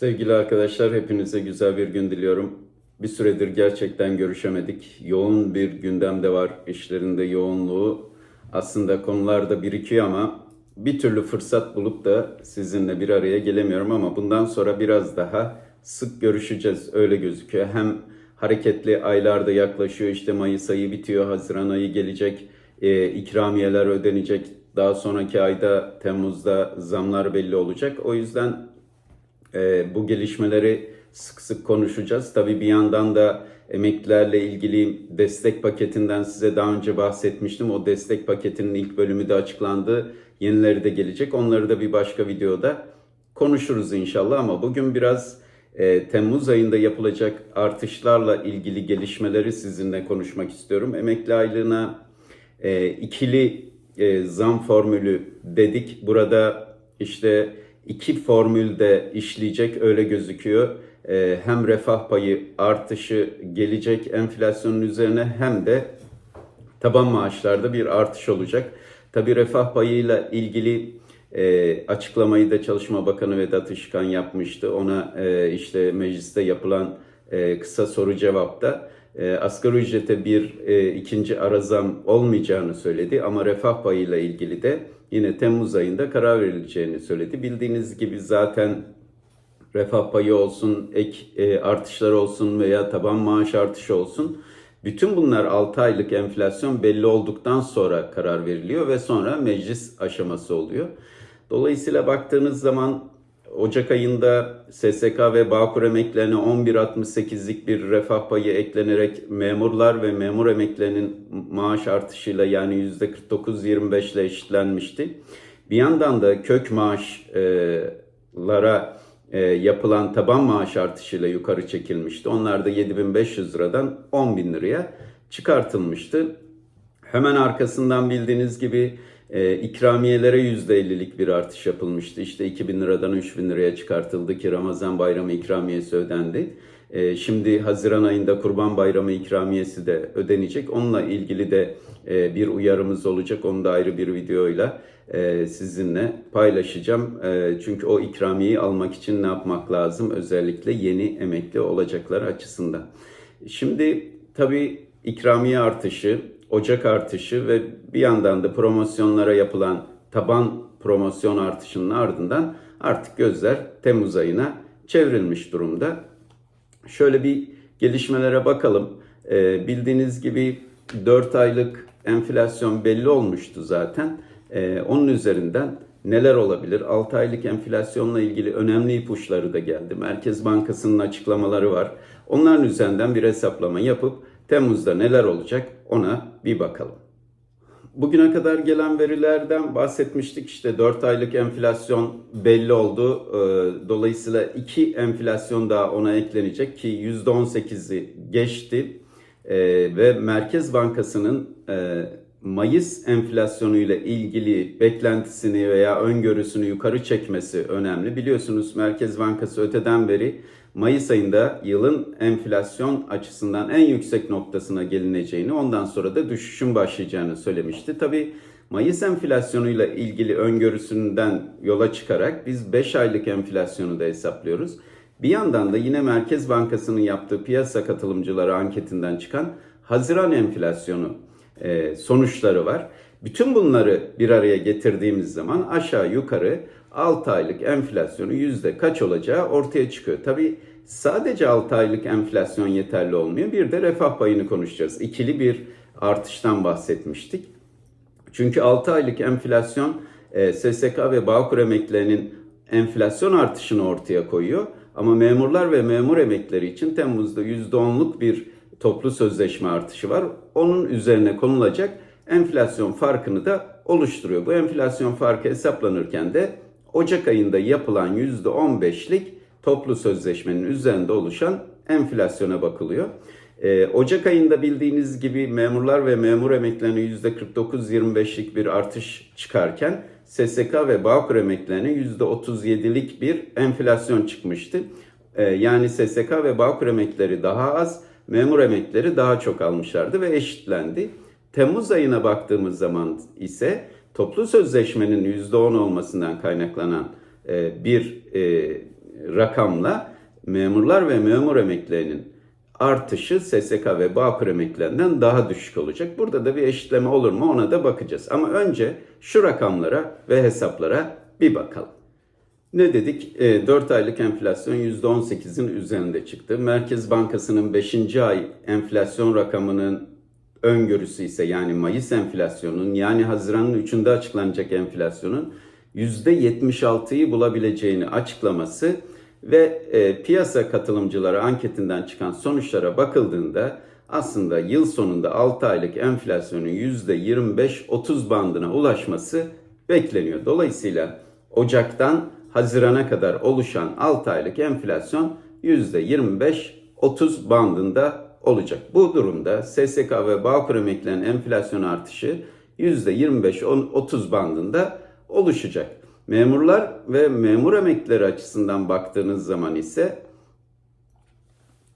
Sevgili arkadaşlar hepinize güzel bir gün diliyorum. Bir süredir gerçekten görüşemedik. Yoğun bir gündem de var. İşlerinde yoğunluğu. Aslında konular da birikiyor ama bir türlü fırsat bulup da sizinle bir araya gelemiyorum ama bundan sonra biraz daha sık görüşeceğiz öyle gözüküyor. Hem hareketli aylarda yaklaşıyor işte Mayıs ayı bitiyor, Haziran ayı gelecek, e, ikramiyeler ödenecek. Daha sonraki ayda Temmuz'da zamlar belli olacak. O yüzden e, bu gelişmeleri sık sık konuşacağız. Tabii bir yandan da emeklilerle ilgili destek paketinden size daha önce bahsetmiştim. O destek paketinin ilk bölümü de açıklandı. Yenileri de gelecek. Onları da bir başka videoda konuşuruz inşallah ama bugün biraz e, Temmuz ayında yapılacak artışlarla ilgili gelişmeleri sizinle konuşmak istiyorum. Emekli aylığına e, ikili e, zam formülü dedik. Burada işte iki formülde işleyecek öyle gözüküyor. Ee, hem refah payı artışı gelecek enflasyonun üzerine hem de taban maaşlarda bir artış olacak. Tabii refah payıyla ilgili e, açıklamayı da Çalışma Bakanı Vedat Işıkhan yapmıştı. Ona e, işte mecliste yapılan e, kısa soru cevapta e, asgari ücrete bir e, ikinci ara zam olmayacağını söyledi ama refah payıyla ilgili de yine Temmuz ayında karar verileceğini söyledi. Bildiğiniz gibi zaten refah payı olsun, ek e, artışlar olsun veya taban maaş artışı olsun bütün bunlar 6 aylık enflasyon belli olduktan sonra karar veriliyor ve sonra meclis aşaması oluyor. Dolayısıyla baktığınız zaman Ocak ayında SSK ve Bağkur emeklerine 11.68'lik bir refah payı eklenerek memurlar ve memur emeklerinin maaş artışıyla yani %49.25 ile eşitlenmişti. Bir yandan da kök maaşlara e, yapılan taban maaş artışıyla yukarı çekilmişti. Onlar da 7500 liradan 10.000 liraya çıkartılmıştı. Hemen arkasından bildiğiniz gibi e, ikramiyelere %50'lik bir artış yapılmıştı. İşte 2000 liradan 3000 liraya çıkartıldı ki Ramazan bayramı ikramiyesi ödendi. E, şimdi Haziran ayında Kurban Bayramı ikramiyesi de ödenecek. Onunla ilgili de e, bir uyarımız olacak. Onu da ayrı bir videoyla e, sizinle paylaşacağım. E, çünkü o ikramiyeyi almak için ne yapmak lazım? Özellikle yeni emekli olacaklar açısından. Şimdi tabii ikramiye artışı, Ocak artışı ve bir yandan da promosyonlara yapılan taban promosyon artışının ardından artık gözler Temmuz ayına çevrilmiş durumda. Şöyle bir gelişmelere bakalım. Ee, bildiğiniz gibi 4 aylık enflasyon belli olmuştu zaten. Ee, onun üzerinden neler olabilir? 6 aylık enflasyonla ilgili önemli ipuçları da geldi. Merkez Bankası'nın açıklamaları var. Onların üzerinden bir hesaplama yapıp Temmuz'da neler olacak ona bir bakalım. Bugüne kadar gelen verilerden bahsetmiştik. İşte 4 aylık enflasyon belli oldu. Ee, Dolayısıyla 2 enflasyon daha ona eklenecek ki %18'i geçti. Ee, Ve Merkez Bankası'nın e, Mayıs enflasyonu ile ilgili beklentisini veya öngörüsünü yukarı çekmesi önemli. Biliyorsunuz Merkez Bankası öteden beri Mayıs ayında yılın enflasyon açısından en yüksek noktasına gelineceğini, ondan sonra da düşüşün başlayacağını söylemişti. Tabii Mayıs enflasyonuyla ilgili öngörüsünden yola çıkarak biz 5 aylık enflasyonu da hesaplıyoruz. Bir yandan da yine Merkez Bankası'nın yaptığı piyasa katılımcıları anketinden çıkan Haziran enflasyonu e, sonuçları var. Bütün bunları bir araya getirdiğimiz zaman aşağı yukarı 6 aylık enflasyonu yüzde kaç olacağı ortaya çıkıyor. Tabi sadece 6 aylık enflasyon yeterli olmuyor. Bir de refah payını konuşacağız. İkili bir artıştan bahsetmiştik. Çünkü 6 aylık enflasyon e, SSK ve Bağkur emeklilerinin enflasyon artışını ortaya koyuyor. Ama memurlar ve memur emekleri için Temmuz'da %10'luk bir toplu sözleşme artışı var. Onun üzerine konulacak enflasyon farkını da oluşturuyor. Bu enflasyon farkı hesaplanırken de Ocak ayında yapılan %15'lik toplu sözleşmenin üzerinde oluşan enflasyona bakılıyor. Ee, Ocak ayında bildiğiniz gibi memurlar ve memur emeklerine %49-25'lik bir artış çıkarken SSK ve Bağkur emeklerine %37'lik bir enflasyon çıkmıştı. Ee, yani SSK ve Bağkur emekleri daha az, memur emekleri daha çok almışlardı ve eşitlendi. Temmuz ayına baktığımız zaman ise toplu sözleşmenin %10 olmasından kaynaklanan e, bir e, rakamla memurlar ve memur emeklilerinin artışı SSK ve Bağkur emeklilerinden daha düşük olacak. Burada da bir eşitleme olur mu ona da bakacağız. Ama önce şu rakamlara ve hesaplara bir bakalım. Ne dedik? E, 4 aylık enflasyon %18'in üzerinde çıktı. Merkez Bankası'nın 5. ay enflasyon rakamının öngörüsü ise yani Mayıs enflasyonunun yani Haziran'ın 3'ünde açıklanacak enflasyonun %76'yı bulabileceğini açıklaması ve e, piyasa katılımcıları anketinden çıkan sonuçlara bakıldığında aslında yıl sonunda 6 aylık enflasyonun %25-30 bandına ulaşması bekleniyor. Dolayısıyla Ocak'tan Haziran'a kadar oluşan 6 aylık enflasyon %25-30 bandında olacak. Bu durumda SSK ve Bağkur emeklilerinin enflasyon artışı %25-30 bandında oluşacak. Memurlar ve memur emeklileri açısından baktığınız zaman ise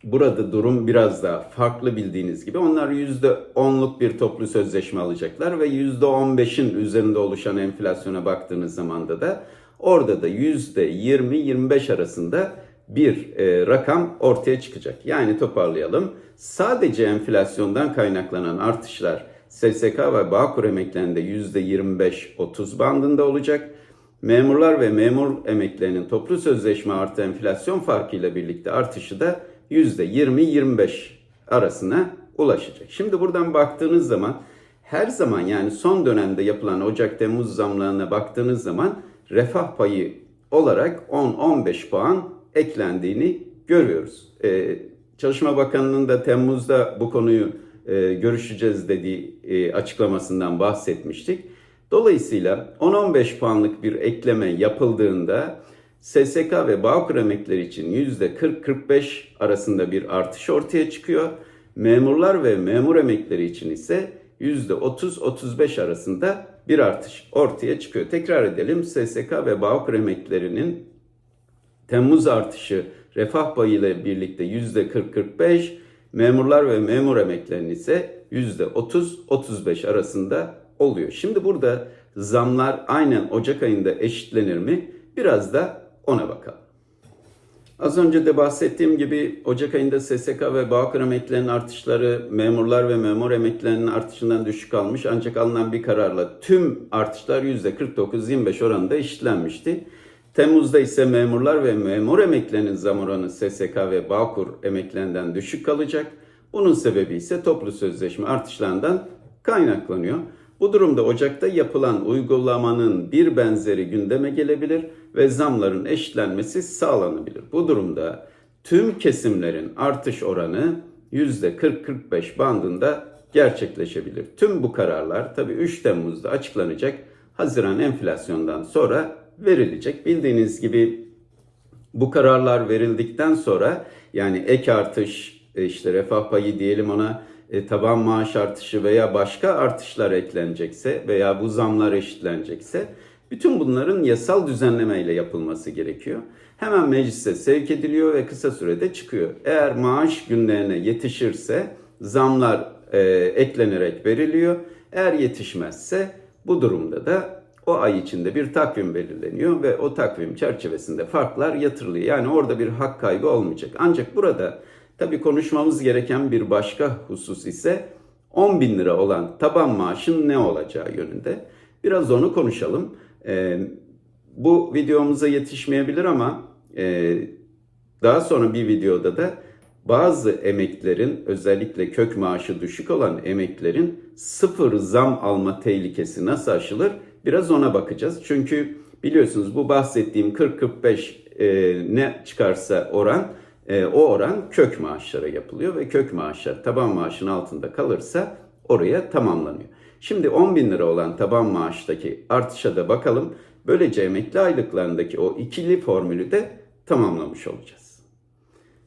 burada durum biraz daha farklı bildiğiniz gibi. Onlar %10'luk bir toplu sözleşme alacaklar ve %15'in üzerinde oluşan enflasyona baktığınız zaman da orada da %20-25 arasında bir e, rakam ortaya çıkacak. Yani toparlayalım. Sadece enflasyondan kaynaklanan artışlar SSK ve Bağkur emeklerinde %25-30 bandında olacak. Memurlar ve memur emeklerinin toplu sözleşme artı enflasyon farkıyla birlikte artışı da %20-25 arasına ulaşacak. Şimdi buradan baktığınız zaman her zaman yani son dönemde yapılan Ocak-Temmuz zamlarına baktığınız zaman refah payı olarak 10-15 puan eklendiğini görüyoruz. Ee, Çalışma Bakanı'nın da Temmuz'da bu konuyu e, görüşeceğiz dediği e, açıklamasından bahsetmiştik. Dolayısıyla 10-15 puanlık bir ekleme yapıldığında SSK ve Bağkur emekleri için %40-45 arasında bir artış ortaya çıkıyor. Memurlar ve memur emekleri için ise %30-35 arasında bir artış ortaya çıkıyor. Tekrar edelim SSK ve Bağkur emeklerinin Temmuz artışı refah payı ile birlikte %40-45, memurlar ve memur emeklerinin ise %30-35 arasında oluyor. Şimdi burada zamlar aynen Ocak ayında eşitlenir mi? Biraz da ona bakalım. Az önce de bahsettiğim gibi Ocak ayında SSK ve Bağkur emeklilerinin artışları memurlar ve memur emeklilerinin artışından düşük kalmış. Ancak alınan bir kararla tüm artışlar %49-25 oranında eşitlenmişti. Temmuz'da ise memurlar ve memur emeklilerinin zam oranı SSK ve Bağkur emeklilerinden düşük kalacak. Bunun sebebi ise toplu sözleşme artışlarından kaynaklanıyor. Bu durumda Ocak'ta yapılan uygulamanın bir benzeri gündeme gelebilir ve zamların eşitlenmesi sağlanabilir. Bu durumda tüm kesimlerin artış oranı %40-45 bandında gerçekleşebilir. Tüm bu kararlar tabii 3 Temmuz'da açıklanacak Haziran enflasyondan sonra verilecek. Bildiğiniz gibi bu kararlar verildikten sonra yani ek artış, e, işte refah payı diyelim ona e, taban maaş artışı veya başka artışlar eklenecekse veya bu zamlar eşitlenecekse bütün bunların yasal düzenlemeyle yapılması gerekiyor. Hemen meclise sevk ediliyor ve kısa sürede çıkıyor. Eğer maaş günlerine yetişirse zamlar e, eklenerek veriliyor. Eğer yetişmezse bu durumda da o ay içinde bir takvim belirleniyor ve o takvim çerçevesinde farklar yatırılıyor. Yani orada bir hak kaybı olmayacak. Ancak burada tabii konuşmamız gereken bir başka husus ise 10 bin lira olan taban maaşın ne olacağı yönünde. Biraz onu konuşalım. Ee, bu videomuza yetişmeyebilir ama e, daha sonra bir videoda da bazı emeklerin özellikle kök maaşı düşük olan emeklerin sıfır zam alma tehlikesi nasıl aşılır Biraz ona bakacağız. Çünkü biliyorsunuz bu bahsettiğim 40-45 e, ne çıkarsa oran e, o oran kök maaşlara yapılıyor ve kök maaşlar taban maaşın altında kalırsa oraya tamamlanıyor. Şimdi 10 bin lira olan taban maaştaki artışa da bakalım. Böylece emekli aylıklarındaki o ikili formülü de tamamlamış olacağız.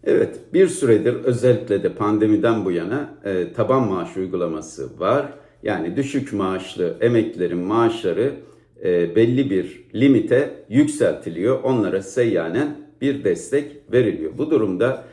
Evet bir süredir özellikle de pandemiden bu yana e, taban maaş uygulaması var yani düşük maaşlı emeklilerin maaşları e, belli bir limite yükseltiliyor. Onlara seyyanen bir destek veriliyor. Bu durumda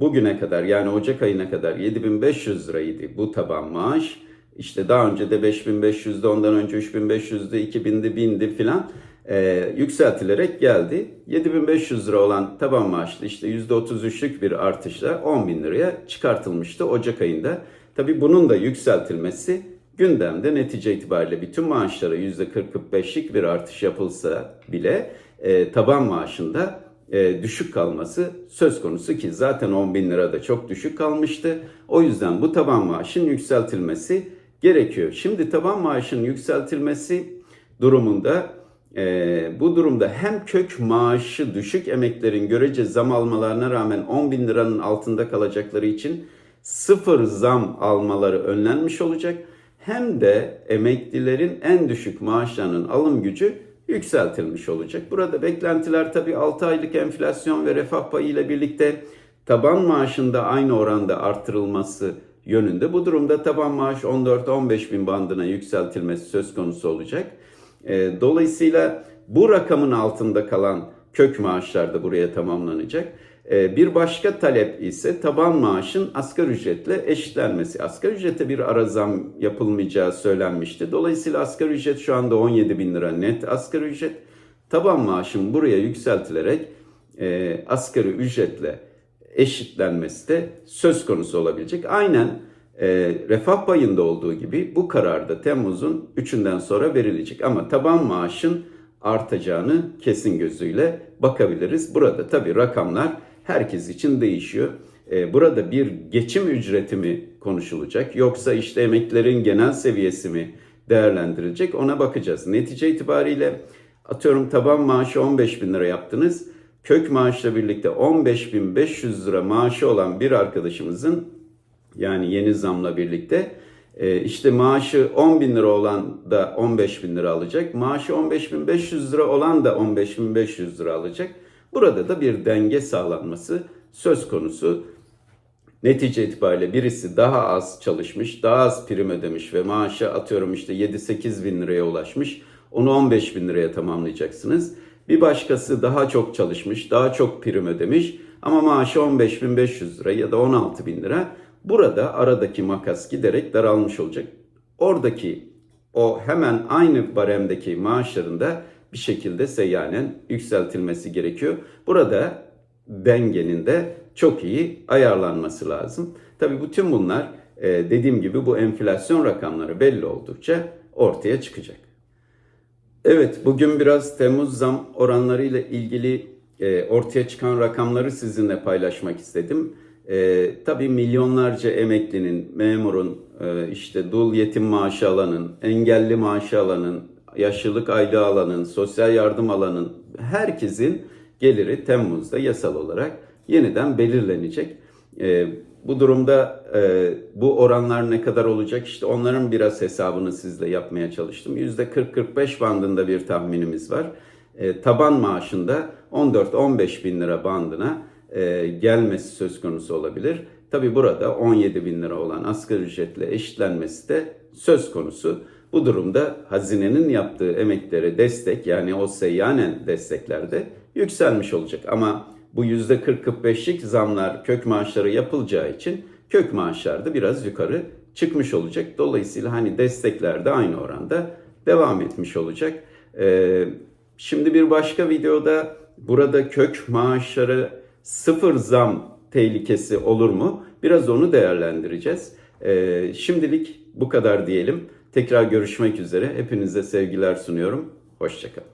bugüne kadar yani Ocak ayına kadar 7500 liraydı bu taban maaş. İşte daha önce de 5500'de ondan önce 3500'de 2000'di 1000'di filan. e, yükseltilerek geldi. 7500 lira olan taban maaşlı işte %33'lük bir artışla 10 bin liraya çıkartılmıştı Ocak ayında. Tabii bunun da yükseltilmesi gündemde netice itibariyle bütün maaşlara %40-45'lik bir artış yapılsa bile e, taban maaşında e, düşük kalması söz konusu ki zaten 10 bin lira da çok düşük kalmıştı. O yüzden bu taban maaşın yükseltilmesi gerekiyor. Şimdi taban maaşın yükseltilmesi durumunda e, bu durumda hem kök maaşı düşük emeklerin görece zam almalarına rağmen 10 bin liranın altında kalacakları için sıfır zam almaları önlenmiş olacak. Hem de emeklilerin en düşük maaşlarının alım gücü yükseltilmiş olacak. Burada beklentiler tabii 6 aylık enflasyon ve refah payı ile birlikte taban maaşında aynı oranda artırılması yönünde. Bu durumda taban maaş 14-15 bin bandına yükseltilmesi söz konusu olacak. E, dolayısıyla bu rakamın altında kalan kök maaşlar da buraya tamamlanacak. E, bir başka talep ise taban maaşın asgari ücretle eşitlenmesi. Asgari ücrete bir ara zam yapılmayacağı söylenmişti. Dolayısıyla asgari ücret şu anda 17 bin lira net asgari ücret. Taban maaşın buraya yükseltilerek e, asgari ücretle eşitlenmesi de söz konusu olabilecek. Aynen e, refah payında olduğu gibi bu kararda Temmuz'un 3'ünden sonra verilecek. Ama taban maaşın artacağını kesin gözüyle bakabiliriz. Burada tabii rakamlar herkes için değişiyor. E, burada bir geçim ücreti mi konuşulacak yoksa işte emeklilerin genel seviyesi mi değerlendirilecek ona bakacağız. Netice itibariyle atıyorum taban maaşı 15 bin lira yaptınız. Kök maaşla birlikte 15.500 lira maaşı olan bir arkadaşımızın yani yeni zamla birlikte e, işte maaşı 10 bin lira olan da 15 bin lira alacak. Maaşı 15.500 lira olan da 15.500 lira alacak. Burada da bir denge sağlanması söz konusu. Netice itibariyle birisi daha az çalışmış, daha az prim ödemiş ve maaşı atıyorum işte 7-8 bin liraya ulaşmış. Onu 15 bin liraya tamamlayacaksınız. Bir başkası daha çok çalışmış, daha çok prim ödemiş ama maaşı 15.500 lira ya da 16 bin lira. Burada aradaki makas giderek daralmış olacak. Oradaki o hemen aynı baremdeki maaşların da bir şekilde seyyanen yükseltilmesi gerekiyor. Burada dengenin de çok iyi ayarlanması lazım. Tabii bütün bunlar e, dediğim gibi bu enflasyon rakamları belli oldukça ortaya çıkacak. Evet, bugün biraz Temmuz zam oranları ile ilgili e, ortaya çıkan rakamları sizinle paylaşmak istedim. E, tabii milyonlarca emeklinin, memurun, e, işte dul yetim maaşı alanın, engelli maaşı alanın, yaşlılık aylığı alanın, sosyal yardım alanın herkesin geliri Temmuz'da yasal olarak yeniden belirlenecek. E, bu durumda e, bu oranlar ne kadar olacak? İşte onların biraz hesabını sizle yapmaya çalıştım. %40-45 bandında bir tahminimiz var. E, taban maaşında 14-15 bin lira bandına e, gelmesi söz konusu olabilir. Tabi burada 17 bin lira olan asgari ücretle eşitlenmesi de söz konusu. Bu durumda hazinenin yaptığı emeklere destek yani o seyyanen desteklerde yükselmiş olacak. Ama bu %40-45'lik zamlar kök maaşları yapılacağı için kök maaşlar da biraz yukarı çıkmış olacak. Dolayısıyla hani destekler de aynı oranda devam etmiş olacak. Ee, şimdi bir başka videoda burada kök maaşları sıfır zam tehlikesi olur mu? Biraz onu değerlendireceğiz. Ee, şimdilik bu kadar diyelim. Tekrar görüşmek üzere. Hepinize sevgiler sunuyorum. Hoşçakalın.